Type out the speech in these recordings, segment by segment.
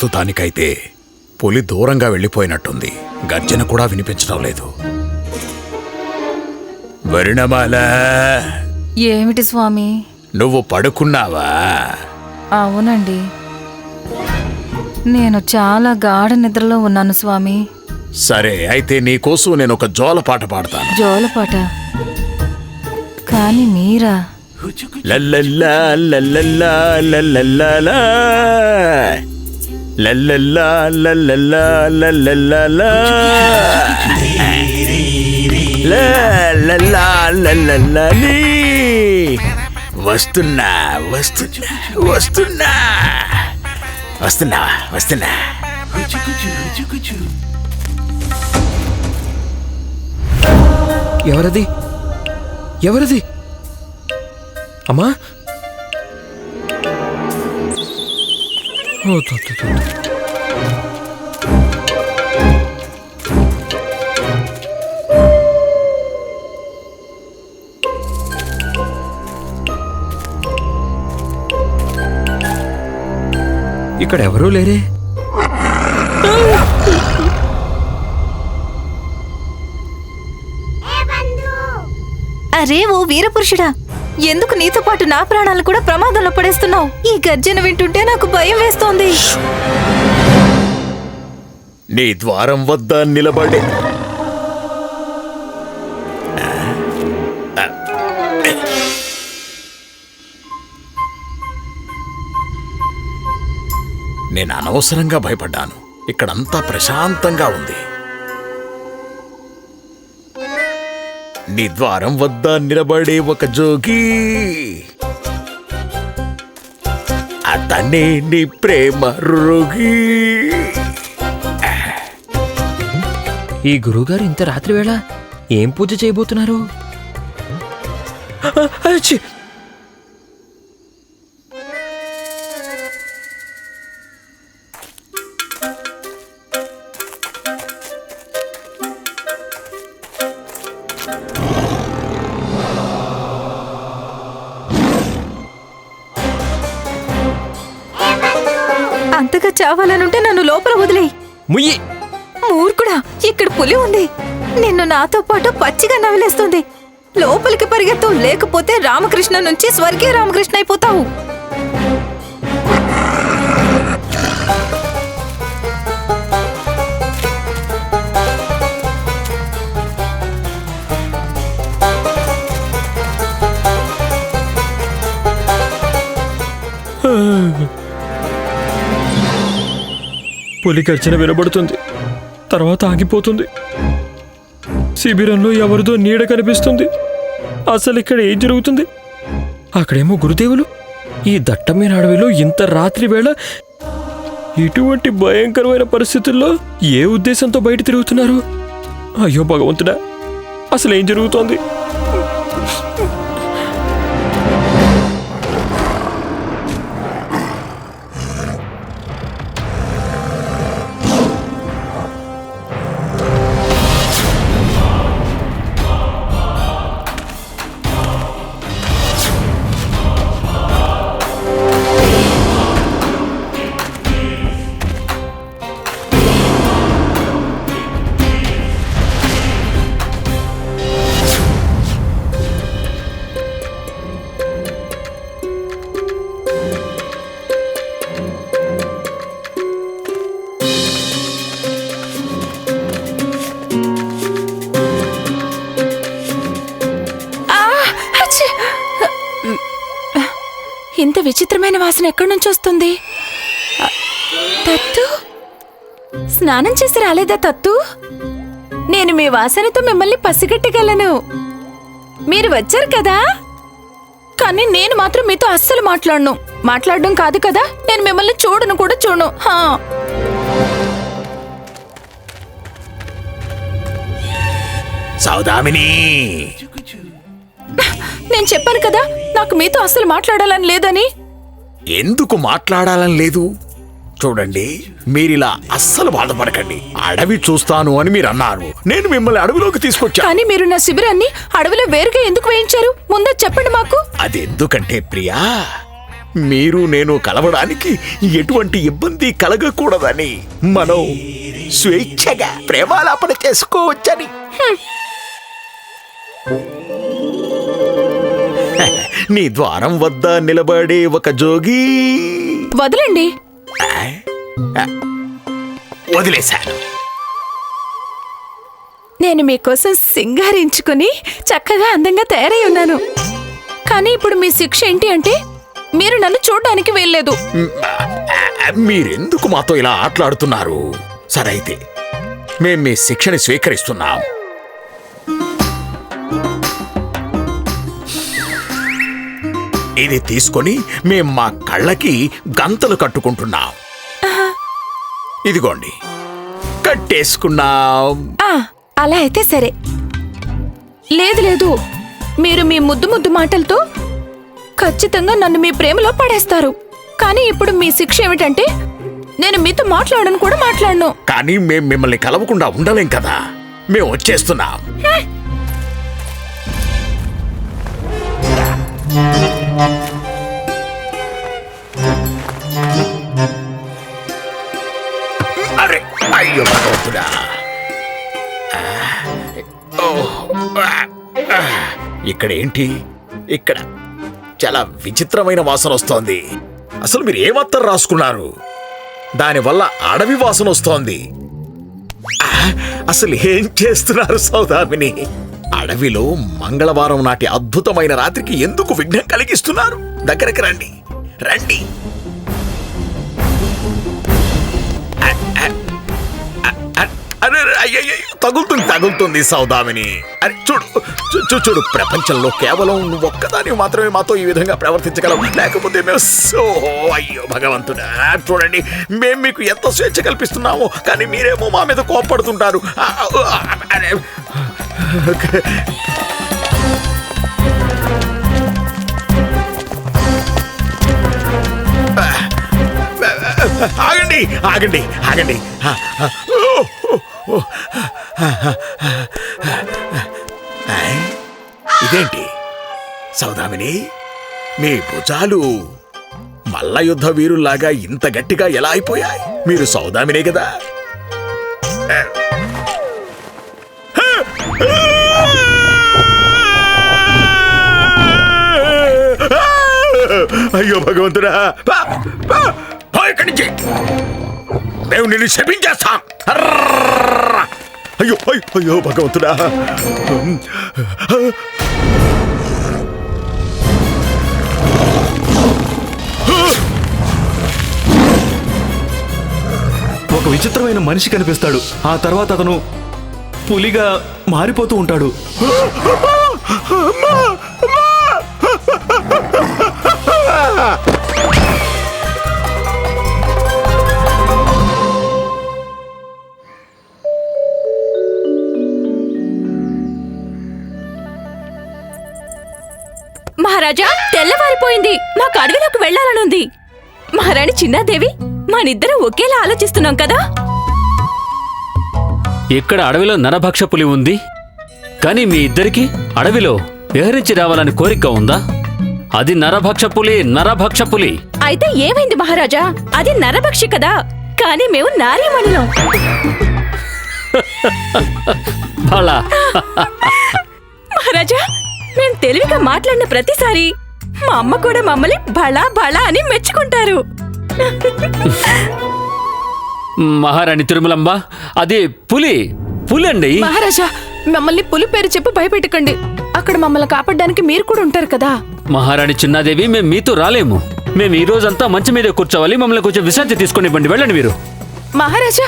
ప్రస్తుతానికైతే పులి దూరంగా వెళ్ళిపోయినట్టుంది. గర్జన కూడా వినిపించడం లేదు. వరుణమాల! ఏమిటి స్వామి? నువ్వు పడుకున్నావా? అవునండి. నేను చాలా గాఢ నిద్రలో ఉన్నాను స్వామి. సరే అయితే నీకోసం నేను ఒక జోల పాట పాడతాను. జోలపాట? కానీ మీరా? లల్లల్లా లల్లల్లా లల్లల్లాలా. లల్లల్లా లల్లల్లా లల్లల్లాలా. లల్లల్లా లల్లల్లాలి. వస్తున్నా వస్తున్నా వస్తున్నా వస్తున్నా వస్తున్నా ఎవరది ఎవరది అమ్మా ఇక్కడ ఎవరూ లేరే? అరే ఓ వీరపురుషుడా. ఎందుకు నీతో పాటు నా ప్రాణాలు కూడా ప్రమాదంలో పడేస్తున్నావు? ఈ గర్జన వింటుంటే నాకు భయం వేస్తోంది. నీ ద్వారం వద్ద నిలబడి. నేను అనవసరంగా భయపడ్డాను. ఇక్కడంతా ప్రశాంతంగా ఉంది. నీ ద్వారం వద్ద నిలబడే ఒక జోగి. అతనే నీ ప్రేమ రోగి. ఈ గురువుగారు ఇంత రాత్రి వేళ ఏం పూజ చేయబోతున్నారు? చావాలనుంటే నన్ను లోపల వదిలేయి. ముయ్యి. మూర్ఖుడా ఇక్కడ పులి ఉంది. నిన్ను నాతో పాటు పచ్చిగా నవిలేస్తుంది లోపలికి పరిగెత్తు లేకపోతే రామకృష్ణ నుంచి స్వర్గీయ రామకృష్ణ అయిపోతావు. పులి గర్జన వినబడుతుంది. తర్వాత ఆగిపోతుంది. శిబిరంలో ఎవరిదో నీడ కనిపిస్తుంది. అసలు ఇక్కడ ఏం జరుగుతుంది? అక్కడేమో గురుదేవులు. ఈ దట్టమైన అడవిలో ఇంత రాత్రి వేళ ఇటువంటి భయంకరమైన పరిస్థితుల్లో ఏ ఉద్దేశంతో బయట తిరుగుతున్నారు? అయ్యో భగవంతుడా అసలు ఏం జరుగుతోంది? వాసన ఎక్కడి నుంచి వస్తుంది? తత్తు? స్నానం చేసి రాలేదా తత్తు? నేను మీ వాసనతో మిమ్మల్ని పసిగట్టగలను. మీరు వచ్చారు కదా? కానీ నేను మాత్రం మీతో అస్సలు మాట్లాడను. మాట్లాడడం కాదు కదా? నేను మిమ్మల్ని చూడను కూడా చూడను. హా. సౌదామిని! నేను చెప్పాను కదా నాకు మీతో అస్సలు మాట్లాడాలని లేదని. ఎందుకు మాట్లాడాలని లేదు? చూడండి మీరిలా అస్సలు బాధపడకండి. అడవి చూస్తాను అని మీరు అన్నారు నేను మిమ్మల్ని అడవిలోకి తీసుకొచ్చా. కానీ మీరు నా శిబిరాన్ని అడవిలో వేరుగా ఎందుకు వేయించారు? ముందే చెప్పండి మాకు. అది ఎందుకంటే ప్రియా మీరు నేను కలవడానికి ఎటువంటి ఇబ్బంది కలగకూడదని. మనం స్వేచ్ఛగా ప్రేమాలాపన చేసుకోవచ్చని. నీ ద్వారం వద్ద నిలబడే ఒక జోగి. వదలండి. వదిలేశాను. నేను మీకోసం సింగారించుకుని చక్కగా అందంగా తయారై ఉన్నాను. కానీ ఇప్పుడు మీ శిక్ష ఏంటి అంటే మీరు నన్ను చూడడానికి వెళ్ళలేదు మీరెందుకు మాతో ఇలా ఆటలాడుతున్నారు? సరే అయితే మేం మీ శిక్షని స్వీకరిస్తున్నాం. ఇది తీసుకొని మేం మా కళ్ళకి గంతలు కట్టుకుంటున్నాం. ఇదిగోండి. కట్టేసుకున్నాం. ఆ, అలా అయితే సరే. లేదు లేదు. మీరు మీ ముద్దు ముద్దు మాటలతో ఖచ్చితంగా నన్ను మీ ప్రేమలో పడేస్తారు. కానీ ఇప్పుడు మీ శిక్ష ఏమిటంటే నేను మీతో మాట్లాడను కూడా మాట్లాడను. కానీ మేం మిమ్మల్ని కలవకుండా ఉండలేం కదా. మేము వచ్చేస్తున్నాం. అరే అయ్యో భగవంతుడా ఇక్కడ ఏంటి ఇక్కడ. చాలా విచిత్రమైన వాసన వస్తోంది. అసలు మీరు ఏ రాసుకున్నారు? దానివల్ల అడవి వాసన వస్తోంది. అసలు ఏం చేస్తున్నారు సౌదామిని? అడవిలో మంగళవారం నాటి అద్భుతమైన రాత్రికి ఎందుకు విఘ్నం కలిగిస్తున్నారు? దగ్గరికి రండి. రండి. తగులుతుంది తగులుతుంది సౌదామిని. అరే చూడు చూడు ప్రపంచంలో కేవలం నువ్వు ఒక్కదాని మాత్రమే మాతో ఈ విధంగా ప్రవర్తించగలవు. లేకపోతే మేము సో అయ్యో భగవంతుడా చూడండి మేము మీకు ఎంత స్వేచ్ఛ కల్పిస్తున్నామో కానీ మీరేమో మా మీద కోప్పడుతుంటారు ఆగండి ఆగండి ఆగండి. ఇదేంటి? సౌదామిని మీ భుజాలు మల్ల యుద్ధ వీరుల్లాగా ఇంత గట్టిగా ఎలా అయిపోయాయి? మీరు సౌదామినే కదా? అయ్యో భగవంతుడా. ఇక్కడి నుంచి. మేము నిన్ను శపించేస్తాం అయ్యో అయ్యో భగవంతుడా. ఒక విచిత్రమైన మనిషి కనిపిస్తాడు. ఆ తర్వాత అతను పులిగా మారిపోతూ ఉంటాడు. మహారాజా తెల్లవారిపోయింది. మాకు అడవిలోకి వెళ్ళాలనుంది మహారాణి చిన్నాదేవి మనిద్దరం ఒకేలా ఆలోచిస్తున్నాం కదా? ఇక్కడ అడవిలో నరభక్ష పులి ఉంది. కానీ మీ ఇద్దరికి అడవిలో విహరించి రావాలని కోరిక ఉందా? అది నరభక్ష పులి నరభక్ష పులి. అయితే ఏమైంది మహారాజా? అది నరభక్షి కదా. కానీ మేము నారీమణులం. బలా. మహారాజా మేం తెలివిగా మాట్లాడిన ప్రతిసారి మా అమ్మ కూడా మమ్మల్ని బళా బళా అని మెచ్చుకుంటారు. మహారాణి తిరుమలంబ అది పులి పులి అండి మహారాజా మమ్మల్ని పులి పేరు చెప్పి భయపెట్టకండి. అక్కడ మమ్మల్ని కాపాడడానికి మీరు కూడా ఉంటారు కదా. మహారాణి చిన్నాదేవి మేము మీతో రాలేము. మేము ఈ రోజంతా మంచి మీద కూర్చోవాలి మమ్మల్ని కొంచెం విశ్రాంతి తీసుకునివ్వండి వెళ్ళండి మీరు. మహారాజా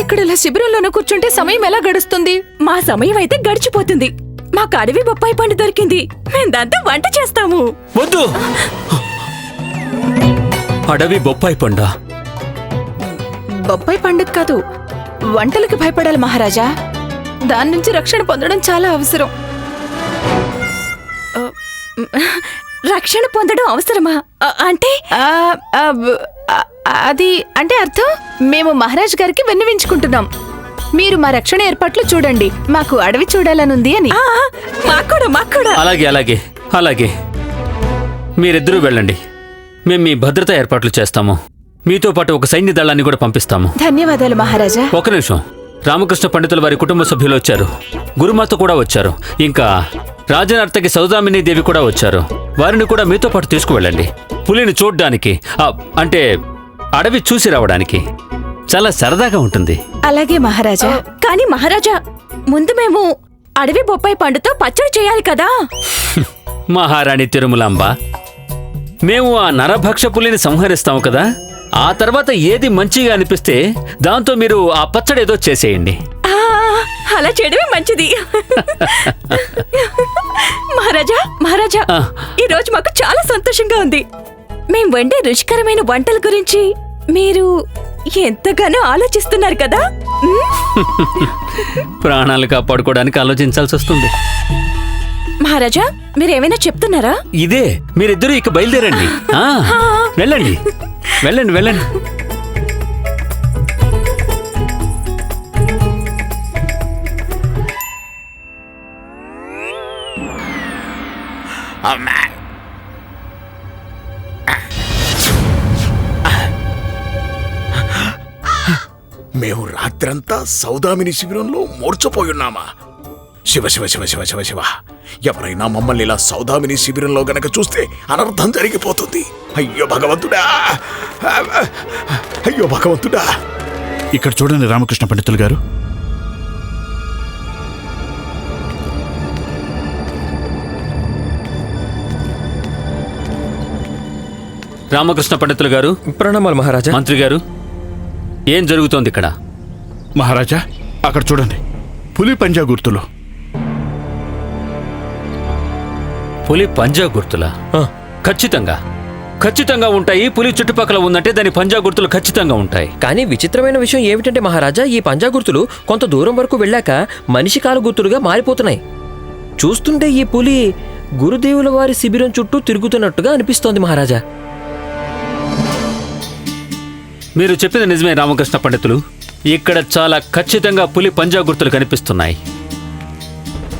ఇక్కడ ఇలా శిబిరంలోనే కూర్చుంటే సమయం ఎలా గడుస్తుంది? మా సమయం అయితే గడిచిపోతుంది. మాకు అడవి బొప్పాయి పండు దొరికింది. మేము దాంతో వంట చేస్తాము. వద్దు. అడవి బొప్పాయి పండ? బొప్పాయి పండుగ కాదు. వంటలకి భయపడాలి మహారాజా. దాని నుంచి రక్షణ పొందడం చాలా అవసరం. రక్షణ పొందడం అవసరమా? అంటే? అది అంటే అర్థం? మేము మహారాజ్ గారికి విన్నవించుకుంటున్నాం. మీరు మా రక్షణ ఏర్పాట్లు చూడండి. మాకు అడవి చూడాలనుంది అని. మాకు కూడా మాకు కూడా అలాగే అలాగే అలాగే. మీరిద్దరూ వెళ్ళండి. మేము మీ భద్రత ఏర్పాట్లు చేస్తాము. మీతో పాటు ఒక సైన్య దళాన్ని కూడా పంపిస్తాము. ధన్యవాదాలు మహారాజా. ఒక నిమిషం. రామకృష్ణ పండితుల వారి కుటుంబ సభ్యులు వచ్చారు. గురుమాత కూడా వచ్చారు. ఇంకా రాజనర్తకి సౌదామిని దేవి కూడా వచ్చారు. వారిని కూడా మీతో పాటు తీసుకువెళ్ళండి. పులిని చూడ్డానికి ఆ, అంటే అడవి చూసి రావడానికి. చాలా సరదాగా ఉంటుంది. అలాగే మహారాజా. కానీ మహారాజా ముందు మేము అడవి బొప్పాయి పండుతో పచ్చడి చేయాలి కదా? మహారాణి తిరుమలాంబ మేము ఆ నరభక్ష పులిని సంహరిస్తాము కదా? ఆ తర్వాత ఏది మంచిగా అనిపిస్తే దాంతో మీరు ఆ పచ్చడి ఏదో చేసేయండి. అలా చేయడమే మంచిది. మహారాజా మహారాజా. ఈ రోజు మాకు చాలా సంతోషంగా ఉంది. మేం వండే రుచికరమైన వంటల గురించి మీరు ఎంతగానో ఆలోచిస్తున్నారు కదా? ప్రాణాలు కాపాడుకోవడానికి ఆలోచించాల్సి వస్తుంది. మహారాజా మీరేమైనా చెప్తున్నారా? ఇదే మీరిద్దరూ ఇక బయలుదేరండి. వెళ్ళండి. వెళ్ళండి వెళ్ళండి. అమ్మా మేము రాత్రంతా సౌదామిని శిబిరంలో మూర్చపోయున్నామా శివ శివ శివ శివ శివ శివ. ఎవరైనా మమ్మల్ని ఇలా సౌదామిని శిబిరంలో గనక చూస్తే అనర్థం జరిగిపోతుంది. అయ్యో భగవంతుడా! అయ్యో భగవంతుడా! ఇక్కడ చూడండి రామకృష్ణ పండితులు గారు. రామకృష్ణ పండితులు గారు ప్రణామాలు మహారాజా. మంత్రి గారు ఏం జరుగుతోంది ఇక్కడ? మహారాజా అక్కడ చూడండి. పులి పంజా గుర్తులు పులి పంజా గుర్తులా? ఖచ్చితంగా. ఖచ్చితంగా ఉంటాయి. పులి చుట్టుపక్కల ఉందంటే దాని పంజా గుర్తులు ఖచ్చితంగా ఉంటాయి. కానీ విచిత్రమైన విషయం ఏమిటంటే మహారాజా ఈ పంజా గుర్తులు కొంత దూరం వరకు వెళ్ళాక మనిషి కాలు గుర్తులుగా మారిపోతున్నాయి. చూస్తుంటే ఈ పులి గురుదేవుల వారి శిబిరం చుట్టూ తిరుగుతున్నట్టుగా అనిపిస్తోంది మహారాజా. మీరు చెప్పింది నిజమే రామకృష్ణ పండితులు. ఇక్కడ చాలా ఖచ్చితంగా పులి పంజా గుర్తులు కనిపిస్తున్నాయి.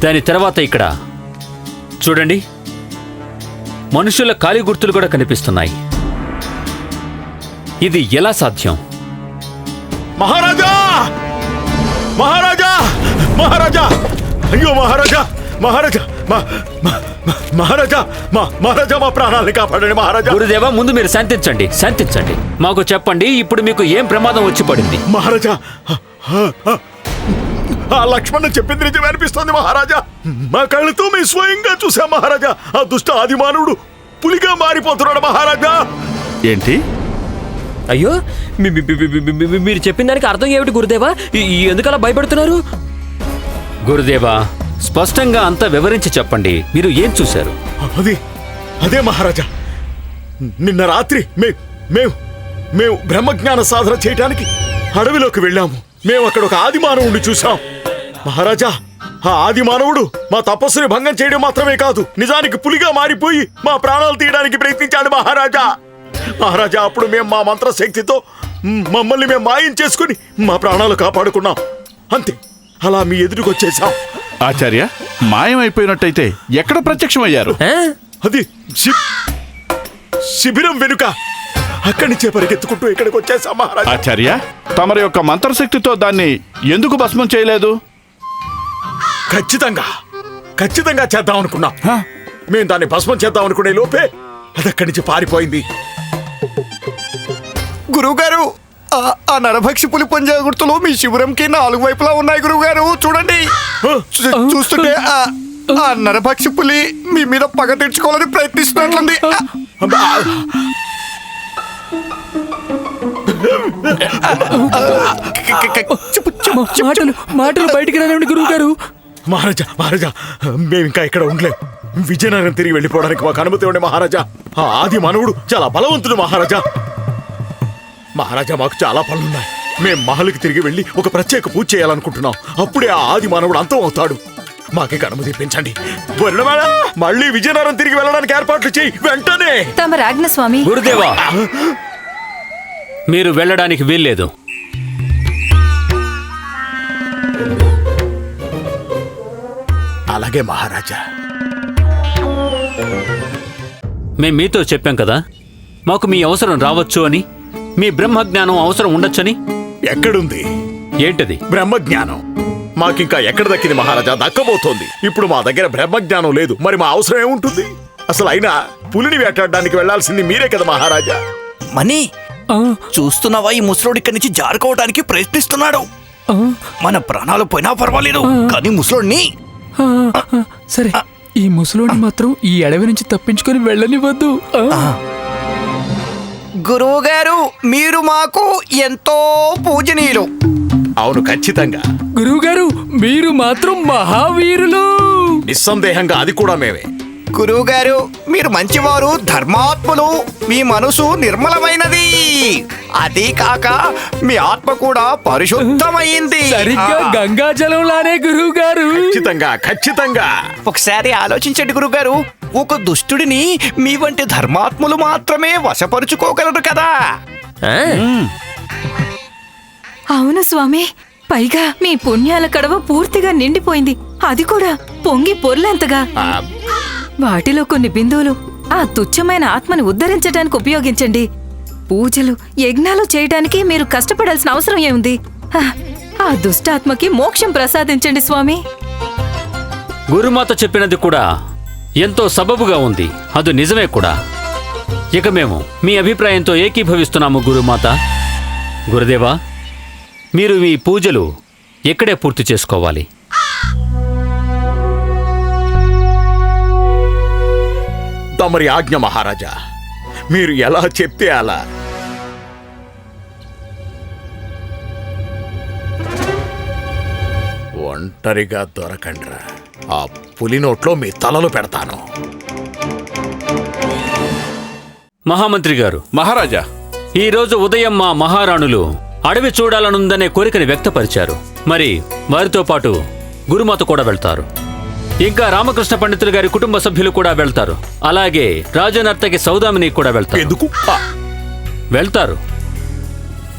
దాని తర్వాత ఇక్కడ. చూడండి. మనుషుల కాలి గుర్తులు కూడా కనిపిస్తున్నాయి. ఇది ఎలా సాధ్యం? మహారాజా! మహారాజా! మహారాజా! అయ్యో మహారాజా! మహారాజా! మహారాజా! మా మహారాజా మా ప్రాణాలని కాపాడండి మహారాజా! గురుదేవా ముందు మీరు శాంతించండి శాంతించండి. మాకు చెప్పండి ఇప్పుడు మీకు ఏం ప్రమాదం వచ్చి పడింది? మహారాజా! ఆ లక్ష్మణ్ చెప్పింది నిజమే అనిపిస్తోంది మహారాజా. మా కళ్ళతో మేము స్వయంగా చూసాం మహారాజా. ఆ దుష్ట ఆదిమానవుడు పులిగా మారిపోతున్నాడు మహారాజా. ఏంటి? అయ్యో మీరు చెప్పిన దానికి అర్థం ఏమిటి గురుదేవా? ఎందుకలా భయపడుతున్నారు? గురుదేవా స్పష్టంగా అంతా వివరించి చెప్పండి. మీరు ఏం చూశారు? అది అదే మహారాజా. నిన్న రాత్రి మే మేము మేము బ్రహ్మజ్ఞాన సాధన చేయడానికి అడవిలోకి వెళ్ళాము. మేము అక్కడ ఒక ఆది మానవుడిని చూసాం మహారాజా ఆ ఆది మానవుడు మా తపస్సుని భంగం చేయడం మాత్రమే కాదు నిజానికి పులిగా మారిపోయి మా ప్రాణాలు తీయడానికి ప్రయత్నించాడు మహారాజా. మహారాజా అప్పుడు మేము మా మంత్రశక్తితో మమ్మల్ని మేము మాయం చేసుకుని మా ప్రాణాలు కాపాడుకున్నాం. అంతే అలా మీ ఎదురుకు వచ్చేసాం ఆచార్య మాయమైపోయినట్టయితే ఎక్కడ ప్రత్యక్షమయ్యారు? ఆ? అది శిబిరం వెనుక. అక్కడి నుంచే పరిగెత్తుకుంటూ ఇక్కడికి వచ్చేసా మహారాజా. ఆచార్య తమరి యొక్క మంత్రశక్తితో దాన్ని ఎందుకు భస్మం చేయలేదు? ఖచ్చితంగా ఖచ్చితంగా చేద్దాం అనుకున్నాం? మేము దాన్ని భస్మం చేద్దాం అనుకునే లోపే అది అక్కడి నుంచి పారిపోయింది. గురువుగారు ఆ- ఆ నరభక్షి పులి పంజా గుర్తులు మీ శిబిరంకి నాలుగు వైపులా ఉన్నాయి గురువుగారు చూడండి. చూ- చూస్తుంటే ఆ- ఆ నరభక్షి పులి మీ మీద పగ తెచ్చుకోవాలని ప్రయత్నిస్తున్నట్లుంది. ఆ, అబ్బా! మాటలు మాటలు బయటికి రానివ్వండి గురువు గారు మహారాజా మహారాజా మేము ఇంకా ఇక్కడ ఉండలేం. విజయనగరం తిరిగి వెళ్ళిపోవడానికి మాకు అనుమతి ఉండే మహారాజా. ఆ ఆది మానవుడు చాలా బలవంతుడు మహారాజా. మహారాజా మాకు చాలా పనులున్నాయి. మేము మహల్కి తిరిగి వెళ్ళి ఒక ప్రత్యేక పూజ చేయాలనుకుంటున్నాం. అప్పుడే ఆ ఆది మానవుడు అంతం అవుతాడు. మాకే అనుమతి ఇప్పించండి వరుణమాల, మళ్ళీ విజయనగరం తిరిగి వెళ్ళడానికి ఏర్పాట్లు చేయి. వెంటనే. తమ రాజ్ఞ స్వామి. గురుదేవా మీరు వెళ్ళడానికి వీల్లేదు. అలాగే మహారాజా. మేం మీతో చెప్పాం కదా మాకు మీ అవసరం రావచ్చు అని మీ బ్రహ్మజ్ఞానం అవసరం ఉండొచ్చని. ఎక్కడుంది? ఏంటది? బ్రహ్మజ్ఞానం. మాకింకా ఎక్కడ దక్కింది మహారాజా? దక్కబోతోంది. ఇప్పుడు మా దగ్గర బ్రహ్మజ్ఞానం లేదు. మరి మా అవసరం ఏముంటుంది? అసలు అయినా పులిని వేటాడడానికి వెళ్ళాల్సింది మీరే కదా మహారాజా? మనీ చూస్తున్నావా ఈ ముసలోడు ఇక్కడి నుంచి జారుకోవడానికి ప్రయత్నిస్తున్నాడు? మన ప్రాణాలు పోయినా పర్వాలేదు కానీ ముసలోడిని. సరే ఈ ముసలోని మాత్రం ఈ అడవి నుంచి తప్పించుకొని వెళ్ళనివ్వద్దు. ఆ, గురువు గారు మీరు మాకు ఎంతో పూజనీయులు. అవును ఖచ్చితంగా. గురువుగారు మీరు మాత్రం మహావీరులు. నిస్సందేహంగా అది కూడా మేమే. గురువు గారు మీరు మంచివారు ధర్మాత్ములు మీ మనసు నిర్మలమైనది. అదే కాక మీ ఆత్మ కూడా పరిశుద్ధమైంది. సరిగ్గా ఆ, గంగాజలం లానే గురువు గారు ఖచ్చితంగా ఖచ్చితంగా. ఒకసారి ఆలోచించండి గురుగారు ఒక దుష్టుడిని మీ వంటి ధర్మాత్ములు మాత్రమే వశపరుచుకోగలరు కదా. అవును స్వామి. పైగా మీ పుణ్యాల కడవ పూర్తిగా నిండిపోయింది. అది కూడా పొంగి పొర్లేంతగా. వాటిలో కొన్ని బిందువులు ఆ తుచ్చమైన ఆత్మని ఉద్ధరించడానికి ఉపయోగించండి. పూజలు యజ్ఞాలు చేయడానికి మీరు కష్టపడాల్సిన అవసరం ఏముంది? ఆ దుష్టాత్మకి మోక్షం ప్రసాదించండి స్వామి. గురుమాత చెప్పినది కూడా ఎంతో సబబుగా ఉంది. అది నిజమే కూడా. ఇక మేము మీ అభిప్రాయంతో ఏకీభవిస్తున్నాము గురుమాత. గురుదేవా మీరు మీ పూజలు ఎక్కడే పూర్తి చేసుకోవాలి? తమరి ఆజ్ఞ మహారాజా మీరు ఎలా చెప్తే అలా. ఒంటరిగా దొరకండ్రా ఆ పులి నోట్లో మీ తలలు పెడతాను. మహామంత్రి గారు మహారాజా. ఈ రోజు ఉదయం మా మహారాణులు అడవి చూడాలనుందనే కోరికని వ్యక్తపరిచారు. మరి వారితో పాటు గురుమాత కూడా వెళ్తారు. ఇంకా రామకృష్ణ పండితులు గారి కుటుంబ సభ్యులు కూడా వెళ్తారు. అలాగే రాజనర్తకి సౌదామిని కూడా వెళ్తారు. ఎందుకు? వెళ్తారు.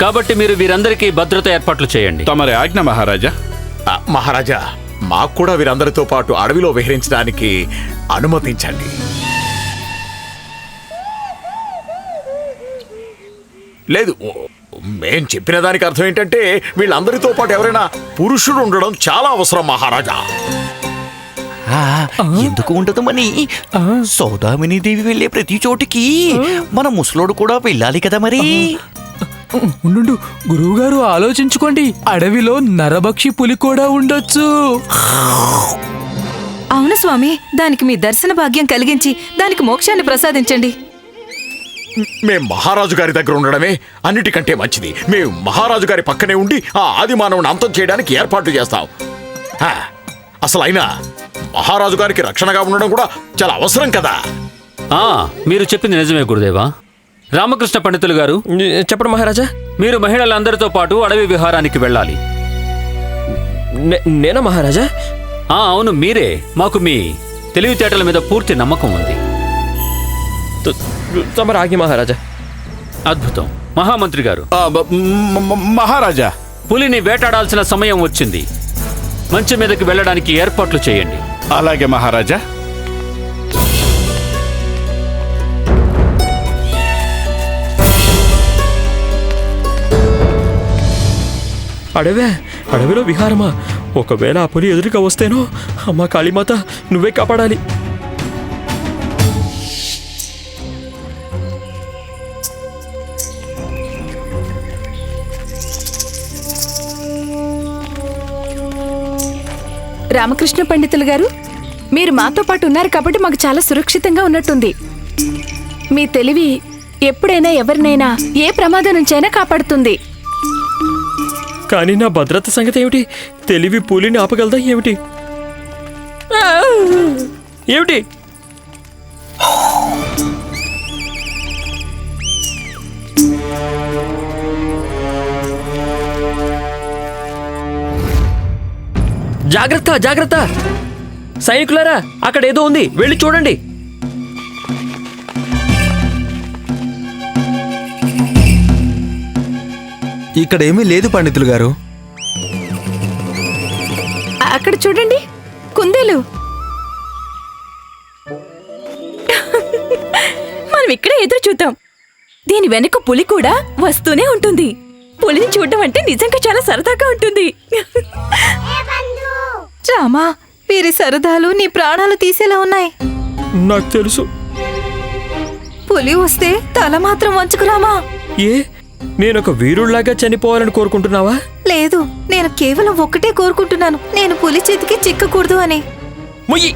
కాబట్టి మీరు వీరందరికీ భద్రత ఏర్పాట్లు చేయండి. తమరి ఆజ్ఞ మహారాజా? ఆ, మహారాజా మాకు కూడా వీరందరితో పాటు అడవిలో విహరించడానికి అనుమతించండి. లేదు మేం చెప్పిన దానికి అర్థం ఏంటంటే వీళ్ళందరితో పాటు ఎవరైనా పురుషుడు ఉండడం చాలా అవసరం మహారాజా. ఆ, ఎందుకు ఉండదు మని? సౌదామిని దేవి వెళ్ళే ప్రతి చోటికి మన ముసలోడు కూడా వెళ్ళాలి కదా మరి? ఉండు గురువుగారు ఆలోచించుకోండి. అడవిలో నరభక్షి పులి కూడా ఉండొచ్చు. అవును స్వామి దానికి మీ దర్శన భాగ్యం కలిగించి దానికి మోక్షాన్ని ప్రసాదించండి. మేం మహారాజు గారి దగ్గర ఉండడమే అన్నిటికంటే మంచిది. మేము మహారాజు గారి పక్కనే ఉండి ఆ ఆది మానవుని అంతం చేయడానికి ఏర్పాట్లు చేస్తాం. హా, అసలు అయినా మహారాజు గారికి రక్షణగా ఉండడం కూడా చాలా అవసరం కదా. ఆ మీరు చెప్పింది నిజమే గురుదేవా. రామకృష్ణ పండితులు గారు చెప్పండి మహారాజా. మీరు మహిళలందరితో పాటు అడవి విహారానికి వెళ్ళాలి. నేనా మహారాజా? ఆ అవును మీరే. మాకు మీ తెలివితేటల మీద పూర్తి నమ్మకం ఉంది. త- తమరి ఆజ్ఞ మహారాజా. అద్భుతం. మహామంత్రి గారు. ఆ, బ- మ- మ- మహారాజా. పులిని వేటాడాల్సిన సమయం వచ్చింది. మంచి మీదకి వెళ్ళడానికి ఏర్పాట్లు చేయండి. అలాగే మహారాజా. అడవే అడవిలో విహారమా? ఒకవేళ ఆ పులి ఎదురుగా వస్తేనో అమ్మా కాళీమాత నువ్వే కాపాడాలి. రామకృష్ణ పండితులు గారు మీరు మాతో పాటు ఉన్నారు కాబట్టి మాకు చాలా సురక్షితంగా ఉన్నట్టుంది. మీ తెలివి ఎప్పుడైనా ఎవరినైనా ఏ ప్రమాదం నుంచైనా కాపాడుతుంది. కానీ నా భద్రత సంగతి ఏమిటి? తెలివి పులిని ఆపగలదా ఏమిటి! ఏమిటి? జాగ్రత్త జాగ్రత్త. సైనికులారా అక్కడ ఏదో ఉంది. వెళ్ళి చూడండి. ఇక్కడ ఏమీ లేదు పండితులు గారు. అక్కడ చూడండి. కుందేలు. మనం ఇక్కడే ఎదురు చూద్దాం. దీని వెనుక పులి కూడా వస్తూనే ఉంటుంది. పులిని చూడడం అంటే నిజంగా చాలా సరదాగా ఉంటుంది. రామా వీరి సరదాలు నీ ప్రాణాలు తీసేలా ఉన్నాయి. నాకు తెలుసు. పులి వస్తే తల మాత్రం వంచుకురామా ఏ? నేనొక వీరుళ్ళాగా చనిపోవాలని కోరుకుంటున్నావా? లేదు నేను కేవలం ఒక్కటే కోరుకుంటున్నాను. నేను పులి చేతికి చిక్కకూడదు అని. మొయ్యి!